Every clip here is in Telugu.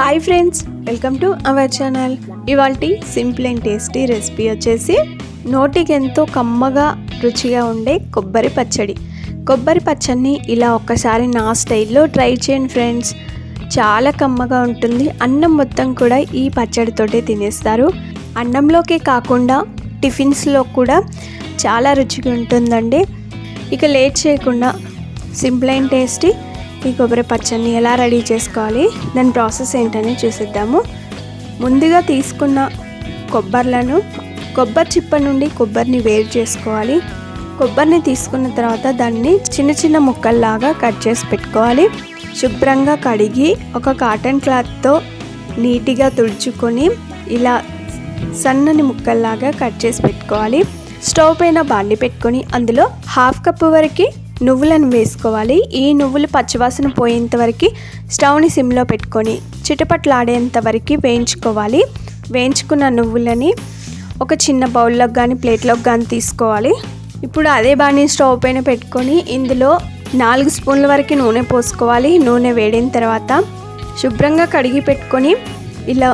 Hi friends welcome to our channel ఇవాళ సింపుల్ అండ్ టేస్టీ రెసిపీ వచ్చేసి నోటికి ఎంతో కమ్మగా రుచిగా ఉండే కొబ్బరి పచ్చడి. కొబ్బరి పచ్చడిని ఇలా ఒక్కసారి నా స్టైల్లో ట్రై చేయండి ఫ్రెండ్స్ చాలా కమ్మగా ఉంటుంది. అన్నం మొత్తం కూడా ఈ పచ్చడితోటే తినేస్తారు. అన్నంలోకే కాకుండా టిఫిన్స్లో కూడా చాలా రుచిగా ఉంటుందండి. ఇక లేట్ చేయకుండా సింపుల్ అండ్ టేస్టీ ఈ కొబ్బరి పచ్చడిని ఎలా రెడీ చేసుకోవాలి? దాని ప్రాసెస్ ఏంటని చూసిద్దాము. ముందుగా తీసుకున్న కొబ్బర్లను కొబ్బరి చిప్ప నుండి కొబ్బరిని వేరు చేసుకోవాలి. కొబ్బరిని తీసుకున్న తర్వాత దాన్ని చిన్న చిన్న ముక్కల్లాగా కట్ చేసి పెట్టుకోవాలి. శుభ్రంగా కడిగి ఒక కాటన్ క్లాత్తో నీట్గా తుడుచుకొని ఇలా సన్నని ముక్కల్లాగా కట్ చేసి పెట్టుకోవాలి. స్టవ్ పైన బాండి పెట్టుకొని అందులో హాఫ్ కప్ వరకు నువ్వులను వేసుకోవాలి. ఈ నువ్వులు పచ్చివాసన పోయేంత వరకు స్టవ్ని సిమ్లో పెట్టుకొని చిటపట్లాడేంత వరకు వేయించుకోవాలి. వేయించుకున్న నువ్వులని ఒక చిన్న బౌల్లోకి కానీ ప్లేట్లోకి కానీ తీసుకోవాలి. ఇప్పుడు అదే బాణీ స్టవ్ పైన పెట్టుకొని ఇందులో నాలుగు స్పూన్ల వరకు నూనె పోసుకోవాలి. నూనె వేడిన తర్వాత శుభ్రంగా కడిగి పెట్టుకొని ఇలా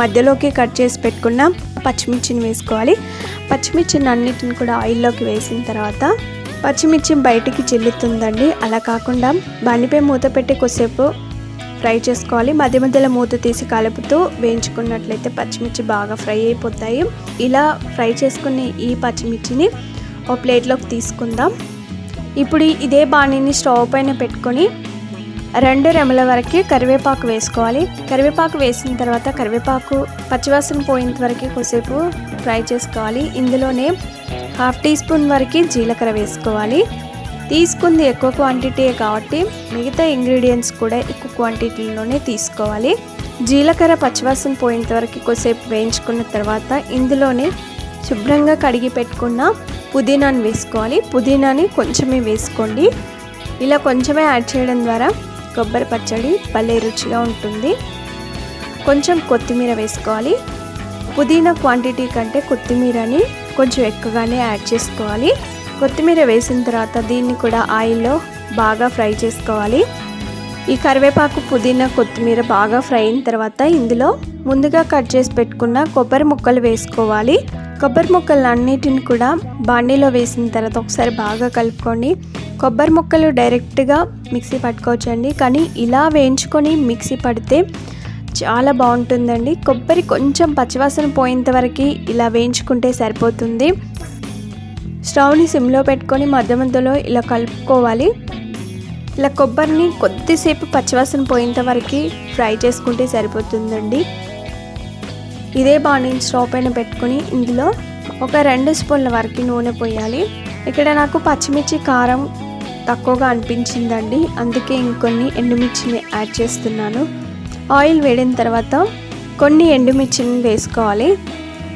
మధ్యలోకి కట్ చేసి పెట్టుకున్న పచ్చిమిర్చిని వేసుకోవాలి. పచ్చిమిర్చిని అన్నిటిని కూడా ఆయిల్లోకి వేసిన తర్వాత పచ్చిమిర్చి బయటికి చిల్లుతుందండి. అలా కాకుండా బండిపై మూత పెట్టి కొద్దిసేపు ఫ్రై చేసుకోవాలి. మధ్య మధ్యలో మూత తీసి కలుపుతూ వేయించుకున్నట్లయితే పచ్చిమిర్చి బాగా ఫ్రై అయిపోతాయి. ఇలా ఫ్రై చేసుకునే ఈ పచ్చిమిర్చిని ఒక ప్లేట్లోకి తీసుకుందాం. ఇప్పుడు ఇదే బాణీని స్టవ్ పైన పెట్టుకొని రెండు రెమ్మల వరకు కరివేపాకు వేసుకోవాలి. కరివేపాకు వేసిన తర్వాత కరివేపాకు పచ్చివాసన పోయేంత వరకు కొద్దిసేపు ఫ్రై చేసుకోవాలి. ఇందులోనే హాఫ్ టీ స్పూన్ వరకు జీలకర్ర వేసుకోవాలి. తీసుకుంది ఎక్కువ క్వాంటిటీ కాబట్టి మిగతా ఇంగ్రీడియంట్స్ కూడా ఎక్కువ క్వాంటిటీలోనే తీసుకోవాలి. జీలకర్ర పచ్చివాసన పోయేంత వరకు కొద్దిసేపు వేయించుకున్న తర్వాత ఇందులోనే శుభ్రంగా కడిగి పెట్టుకున్న పుదీనాని వేసుకోవాలి. పుదీనాని కొంచెమే వేసుకోండి. ఇలా కొంచెమే యాడ్ చేయడం ద్వారా కొబ్బరి పచ్చడి భలే రుచిగా ఉంటుంది. కొంచెం కొత్తిమీర వేసుకోవాలి. పుదీనా క్వాంటిటీ కంటే కొత్తిమీరని కొంచెం ఎక్కువగానే యాడ్ చేసుకోవాలి. కొత్తిమీర వేసిన తర్వాత దీన్ని కూడా ఆయిల్లో బాగా ఫ్రై చేసుకోవాలి. ఈ కరివేపాకు పుదీనా కొత్తిమీర బాగా ఫ్రై అయిన తర్వాత ఇందులో ముందుగా కట్ చేసి పెట్టుకున్న కొబ్బరి ముక్కలు వేసుకోవాలి. కొబ్బరి ముక్కలు అన్నిటిని కూడా బాండీలో వేసిన తర్వాత ఒకసారి బాగా కలుపుకోండి కొబ్బరి ముక్కలు డైరెక్ట్గా మిక్సీ పట్టుకోవచ్చండి. కానీ ఇలా వేయించుకొని మిక్సీ పడితే చాలా బాగుంటుందండి. కొబ్బరి కొంచెం పచ్చివాసన పోయేంత వరకు ఇలా వేయించుకుంటే సరిపోతుంది. స్టవ్ని సిమ్లో పెట్టుకొని మధ్య మధ్యలో ఇలా కలుపుకోవాలి. ఇలా కొబ్బరిని కొద్దిసేపు పచ్చివాసన పోయేంత వరకు ఫ్రై చేసుకుంటే సరిపోతుందండి. ఇదే బాణీని స్టవ్ పైన పెట్టుకొని ఇందులో ఒక రెండు స్పూన్ల వరకు నూనె పోయాలి. ఇక్కడ నాకు పచ్చిమిర్చి కారం తక్కువగా అనిపించిందండి. అందుకే ఇంకొన్ని ఎండుమిర్చిని యాడ్ చేస్తున్నాను. ఆయిల్ వేడిన తర్వాత కొన్ని ఎండుమిర్చిని వేసుకోవాలి.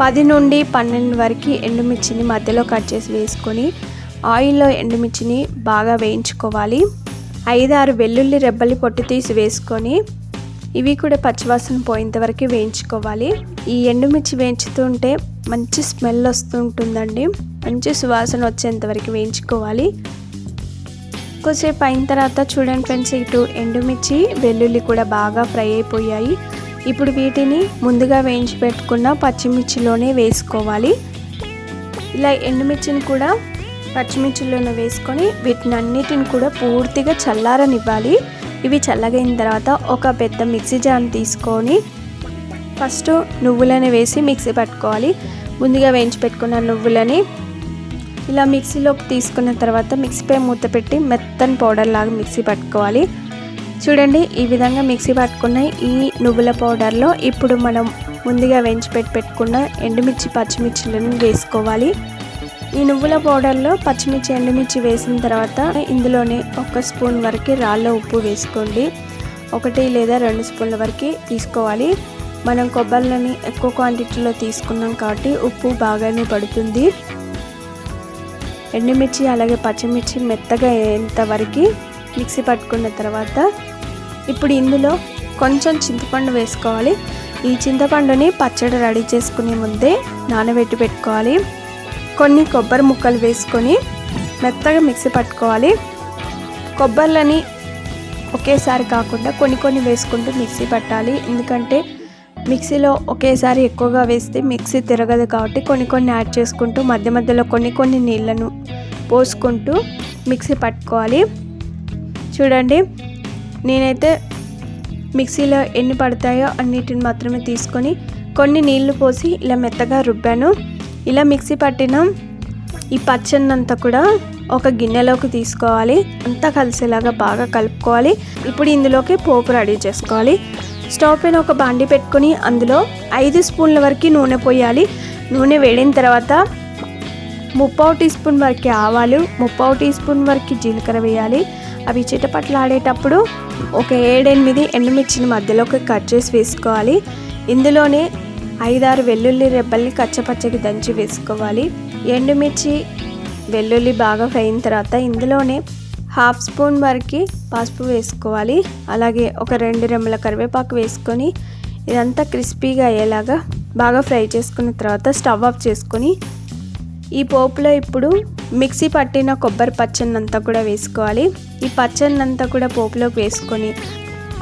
పది నుండి పన్నెండు వరకు ఎండుమిర్చిని మధ్యలో కట్ చేసి వేసుకొని ఆయిల్లో ఎండుమిర్చిని బాగా వేయించుకోవాలి. ఐదారు వెల్లుల్లి రెబ్బలి పొట్టు తీసి వేసుకొని ఇవి కూడా పచ్చివాసన పోయేంతవరకు వేయించుకోవాలి. ఈ ఎండుమిర్చి వేయించుతుంటే మంచి స్మెల్ వస్తుంటుందండి. మంచి సువాసన వచ్చేంతవరకు వేయించుకోవాలి. ఎక్కువసేపు అయిన తర్వాత చూడండి ఫ్రెండ్స్ ఇటు ఎండుమిర్చి వెల్లుల్లి కూడా బాగా ఫ్రై అయిపోయాయి. ఇప్పుడు వీటిని ముందుగా వేయించి పెట్టుకున్న పచ్చిమిర్చిలోనే వేసుకోవాలి. ఇలా ఎండుమిర్చిని కూడా పచ్చిమిర్చిలోనే వేసుకొని వీటిని అన్నిటిని కూడా పూర్తిగా చల్లారనివ్వాలి. ఇవి చల్లగైన తర్వాత ఒక పెద్ద మిక్సీ జార్ తీసుకొని ఫస్ట్ నువ్వులని వేసి మిక్సీ పట్టుకోవాలి. ముందుగా వేయించి పెట్టుకున్న నువ్వులని ఇలా మిక్సీలోకి తీసుకున్న తర్వాత మిక్సీపై మూత పెట్టి మెత్తని పౌడర్ లాగా మిక్సీ పట్టుకోవాలి. చూడండి ఈ విధంగా మిక్సీ పట్టుకున్న ఈ నువ్వుల పౌడర్లో ఇప్పుడు మనం ముందుగా వేయించి పెట్టి పెట్టుకున్న ఎండుమిర్చి పచ్చిమిర్చిలను వేసుకోవాలి. ఈ నువ్వుల పౌడర్లో పచ్చిమిర్చి ఎండుమిర్చి వేసిన తర్వాత ఇందులోనే ఒక స్పూన్ వరకు రాళ్ళ ఉప్పు వేసుకోండి. ఒకటి లేదా రెండు స్పూన్ల వరకు తీసుకోవాలి. మనం కొబ్బరిని ఎక్కువ క్వాంటిటీలో తీసుకున్నాం కాబట్టి ఉప్పు బాగానే పడుతుంది. ఎండుమిర్చి అలాగే పచ్చిమిర్చి మెత్తగా అయ్యేంత వరకు మిక్సీ పట్టుకున్న తర్వాత ఇప్పుడు ఇందులో కొంచెం చింతపండు వేసుకోవాలి. ఈ చింతపండుని పచ్చడి రెడీ చేసుకునే ముందే నానబెట్టి పెట్టుకోవాలి. కొన్ని కొబ్బరి ముక్కలు వేసుకొని మెత్తగా మిక్సీ పట్టుకోవాలి. కొబ్బరిలని ఒకేసారి కాకుండా కొన్ని కొన్ని వేసుకుంటూ మిక్సీ పట్టాలి. ఎందుకంటే మిక్సీలో ఒకేసారి ఎక్కువగా వేస్తే మిక్సీ తిరగదు కాబట్టి కొన్ని కొన్ని యాడ్ చేసుకుంటూ మధ్య మధ్యలో కొన్ని కొన్ని నీళ్ళను పోసుకుంటూ మిక్సీ పట్టుకోవాలి. చూడండి నేనైతే మిక్సీలో ఎన్ని పడతాయో అన్నిటిని మాత్రమే తీసుకొని కొన్ని నీళ్ళు పోసి ఇలా మెత్తగా రుబ్బాను. ఇలా మిక్సీ పట్టిన ఈ పచ్చన్నంతా కూడా ఒక గిన్నెలోకి తీసుకోవాలి. అంతా కలిసేలాగా బాగా కలుపుకోవాలి. ఇప్పుడు ఇందులోకి పోపు రెడీ చేసుకోవాలి. స్టవ్ పైన ఒక బాండి పెట్టుకొని అందులో ఐదు స్పూన్ల వరకు నూనె పోయాలి. నూనె వేడిన తర్వాత ముప్పావు టీ స్పూన్ వరకు ఆవాలు ముప్పావు టీ స్పూన్ వరకు జీలకర్ర వేయాలి. అవి చిటపట్లు ఆడేటప్పుడు ఒక ఏడెనిమిది ఎండుమిర్చిని మధ్యలోకి కట్ చేసి వేసుకోవాలి. ఇందులోనే ఐదారు వెల్లుల్లి రెబ్బల్ని కచ్చపచ్చకి దంచి వేసుకోవాలి. ఎండుమిర్చి వెల్లుల్లి బాగా ఫ్రై అయిన తర్వాత ఇందులోనే హాఫ్ స్పూన్ వరకు పసుపు వేసుకోవాలి. అలాగే ఒక రెండు రెమ్మల కరివేపాకు వేసుకొని ఇదంతా క్రిస్పీగా అయ్యేలాగా బాగా ఫ్రై చేసుకున్న తర్వాత స్టవ్ ఆఫ్ చేసుకొని ఈ పోపులో ఇప్పుడు మిక్సీ పట్టిన కొబ్బరి పచ్చన్నంతా కూడా వేసుకోవాలి. ఈ పచ్చన్నంతా కూడా పోపులోకి వేసుకొని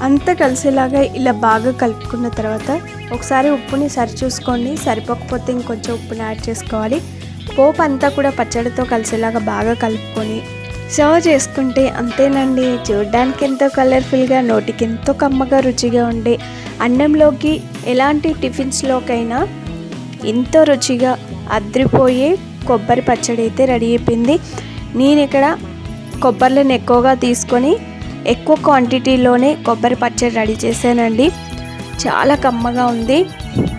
అంతా కలిసేలాగా ఇలా బాగా కలుపుకున్న తర్వాత ఒకసారి ఉప్పుని సరిచూసుకోండి. సరిపోకపోతే ఇంకొంచెం ఉప్పుని యాడ్ చేసుకోవాలి. పోపు అంతా కూడా పచ్చడితో కలిసేలాగా బాగా కలుపుకొని సర్వ్ చేసుకుంటే అంతేనండి. చూడడానికి ఎంతో కలర్ఫుల్గా నోటికి ఎంతో కమ్మగా రుచిగా ఉండే అన్నంలోకి ఎలాంటి టిఫిన్స్లోకైనా ఎంతో రుచిగా అద్రిపోయే కొబ్బరి పచ్చడి అయితే రెడీ అయిపోయింది. నేను ఇక్కడ కొబ్బరిలను ఎక్కువగా తీసుకొని ఎక్కువ క్వాంటిటీలోనే కొబ్బరి పచ్చడి రెడీ చేశానండి. చాలా కమ్మగా ఉంది.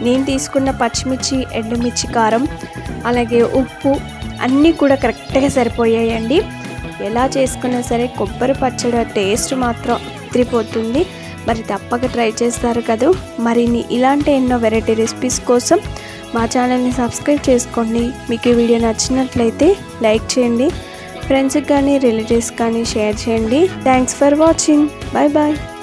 నేను తీసుకున్న పచ్చిమిర్చి ఎండుమిర్చి కారం అలాగే ఉప్పు అన్నీ కూడా కరెక్ట్గా సరిపోయాయండి. ఎలా చేసుకున్నా సరే కొబ్బరి పచ్చడి టేస్ట్ మాత్రం ఉత్తిరిపోతుంది మరి తప్పక ట్రై చేస్తారు కదా. మరిన్ని ఇలాంటి ఎన్నో వెరైటీ రెసిపీస్ కోసం మా ఛానల్ని సబ్స్క్రైబ్ చేసుకోండి. మీకు ఈ వీడియో నచ్చినట్లయితే లైక్ చేయండి. ఫ్రెండ్స్కి కానీ రిలేటివ్స్ కానీ షేర్ చేయండి. Thanks for watching. Bye bye